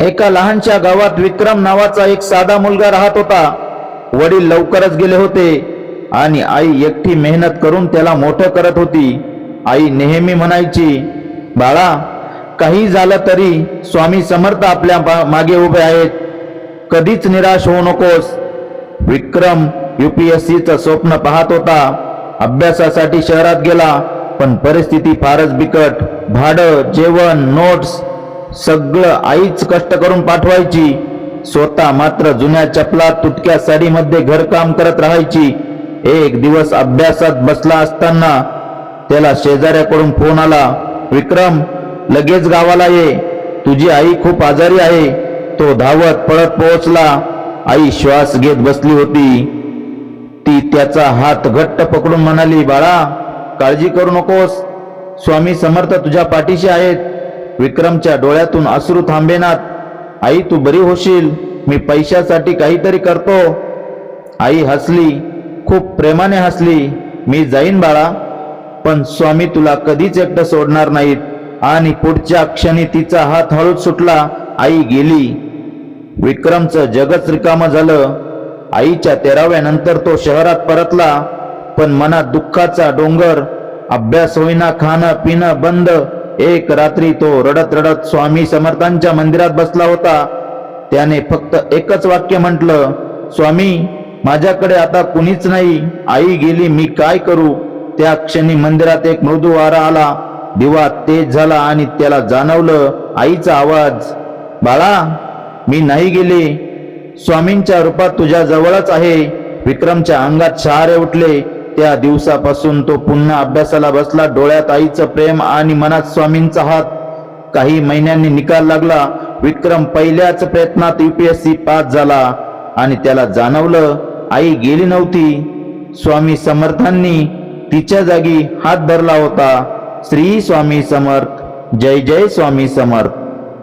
एका लहानशा गावात विक्रम नावाचा एक साधा मुलगा राहत होता. वडील लवकरच गेले होते आणि आई एकटी मेहनत करून त्याला मोठं करत होती. आई नेहमी म्हणायची बाळा काही झालं तरी स्वामी समर्थ आपल्या मागे उभे आहेत. कधीच निराश होऊ नकोस. विक्रम युपीएससीचं स्वप्न पाहत होता. अभ्यासासाठी शहरात गेला पण परिस्थिती फारच बिकट. भाडं जेवण नोट्स सगळं आईच कष्ट करून पाठवायची. स्वतः मात्र जुन्या चपला तुटक्या साडीमध्ये घरकाम करत राहायची. एक दिवस अभ्यासात बसला असताना त्याला शेजाऱ्याकडून फोन आला विक्रम लगेच गावाला ये. तुझी आई खूप आजारी आहे. तो धावत पळत पोहोचला. आई श्वास घेत बसली होती. ती त्याचा हात घट्ट पकडून म्हणाली बाळा काळजी करू नकोस. स्वामी समर्थ तुझ्या पाठीशी आहेत. विक्रमच्या डोळ्यातून अश्रू थांबेनात. आई तू बरी होशील. मी पैशासाठी काहीतरी करतो. आई हसली. खूप प्रेमाने हसली. मी जाईन बाळा. पण स्वामी तुला कधीच एकटं सोडणार नाहीत. आणि पुढच्या क्षणी तिचा हात हळूच सुटला. आई गेली. विक्रमचं जगच रिकामं झालं. आईच्या तेराव्या नंतर तो शहरात परतला. पण मनात दुःखाचा डोंगर अभ्यास होईना खाणं पिणं बंद. एक रात्री तो रडत रडत स्वामी समर्थांच्या मंदिरात बसला होता. त्याने फक्त एकच वाक्य म्हटलं स्वामी माझ्याकडे आता कुणीच नाही. आई गेली मी काय करू? त्या क्षणी मंदिरात एक मृदू वारा आला. दिवा तेज झाला आणि त्याला जाणवलं आईचा आवाज बाळा मी नाही गेले. स्वामींच्या रूपात तुझ्या जवळच आहे. विक्रमच्या अंगात शहारे उठले. त्या दिवसापासून तो पुन्हा अभ्यासाला बसला. डोळ्यात आईचं प्रेम आणि मनात स्वामींचा हात. काही महिन्यांनी निकाल लागला. विक्रम पहिल्याच प्रयत्नात युपीएससी पास झाला आणि त्याला जाणवलं आई गेली नव्हती. स्वामी समर्थांनी तिच्या जागी हात धरला होता. श्री स्वामी समर्थ जय जय स्वामी समर्थ.